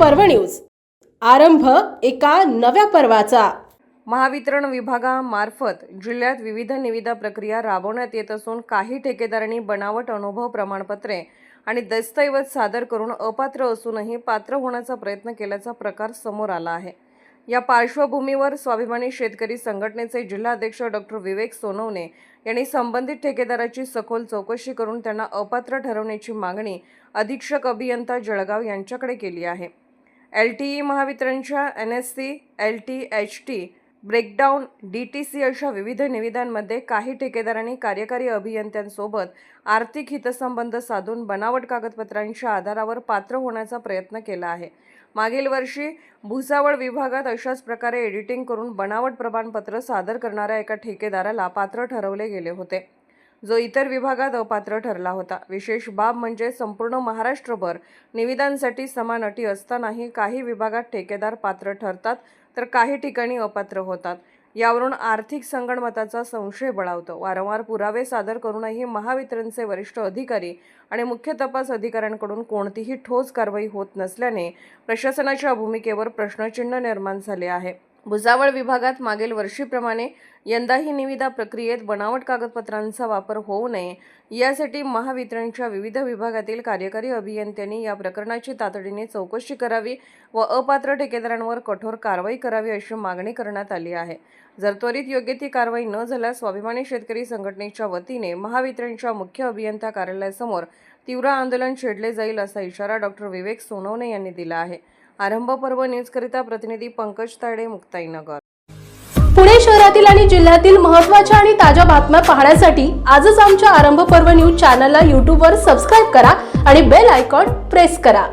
पर्व न्यूज. आरंभ एका नव्या पर्वाचा. महावितरण विभागामार्फत जिल्ह्यात विविध निविदा प्रक्रिया राबवण्यात येत असून काही ठेकेदारांनी बनावट अनुभव प्रमाणपत्रे आणि दस्तऐवज सादर करून अपात्र असूनही पात्र होण्याचा प्रयत्न केल्याचा प्रकार समोर आला आहे. या पार्श्वभूमीवर स्वाभिमानी शेतकरी संघटनेचे जिल्हाध्यक्ष डॉक्टर विवेक सोनवणे यांनी संबंधित ठेकेदाराची सखोल चौकशी करून त्यांना अपात्र ठरवण्याची मागणी अधीक्षक अभियंता जळगाव यांच्याकडे केली आहे. एल टी ई महावितरणच्या N S C L T H T breakdown D T C अशा विविध निविदांमध्ये काही ठेकेदारांनी कार्यकारी अभियंत्यांसोबत आर्थिक हितसंबंध साधून बनावट कागदपत्रांच्या आधारावर पात्र होण्याचा प्रयत्न केला आहे. मागील वर्षी भुसावळ विभागात अशाच प्रकारे एडिटिंग करून बनावट प्रमाणपत्र सादर करणाऱ्या एका ठेकेदाराला पात्र ठरवले गेले होते. जो इतर विभागात अपात्र ठरला होता. विशेष बाब म्हणजे संपूर्ण महाराष्ट्रभर निविदांसाठी समान अटी असतानाही काही विभागात ठेकेदार पात्र ठरतात तर काही ठिकाणी अपात्र होतात. यावरून आर्थिक संगणमताचा संशय बळावतो. वारंवार पुरावे सादर करूनही महावितरणचे वरिष्ठ अधिकारी आणि मुख्य तपास अधिकाऱ्यांकडून कोणतीही ठोस कारवाई होत नसल्याने प्रशासनाच्या भूमिकेवर प्रश्नचिन्ह निर्माण झाले आहे. भुजावळ विभागात मागील वर्षीप्रमाणे यंदाही निविदा प्रक्रियेत बनावट कागदपत्रांचा वापर होऊ नये यासाठी महावितरणच्या विविध विभागातील कार्यकारी अभियंत्यांनी या प्रकरणाची तातडीने चौकशी करावी व अपात्र ठेकेदारांवर कठोर कारवाई करावी अशी मागणी करण्यात आली आहे. जर त्वरित योग्य ती कारवाई न झाल्यास स्वाभिमानी शेतकरी संघटनेच्या वतीने महावितरणच्या मुख्य अभियंता कार्यालयासमोर तीव्र आंदोलन छेडले जाईल असा इशारा डॉक्टर विवेक सोनवणे यांनी दिला आहे. आरंभ पर्व न्यूजकरिता प्रतिनिधी पंकज ताडे मुक्ताईनगर. पुणे शहरातील आणि जिल्ह्यातील महत्त्वाच्या आणि ताज्या बातम्या पाहण्यासाठी आजच आमच्या आरंभ पर्व न्यूज चॅनलला यूट्यूबवर सबस्क्राईब करा आणि बेल आयकॉन प्रेस करा.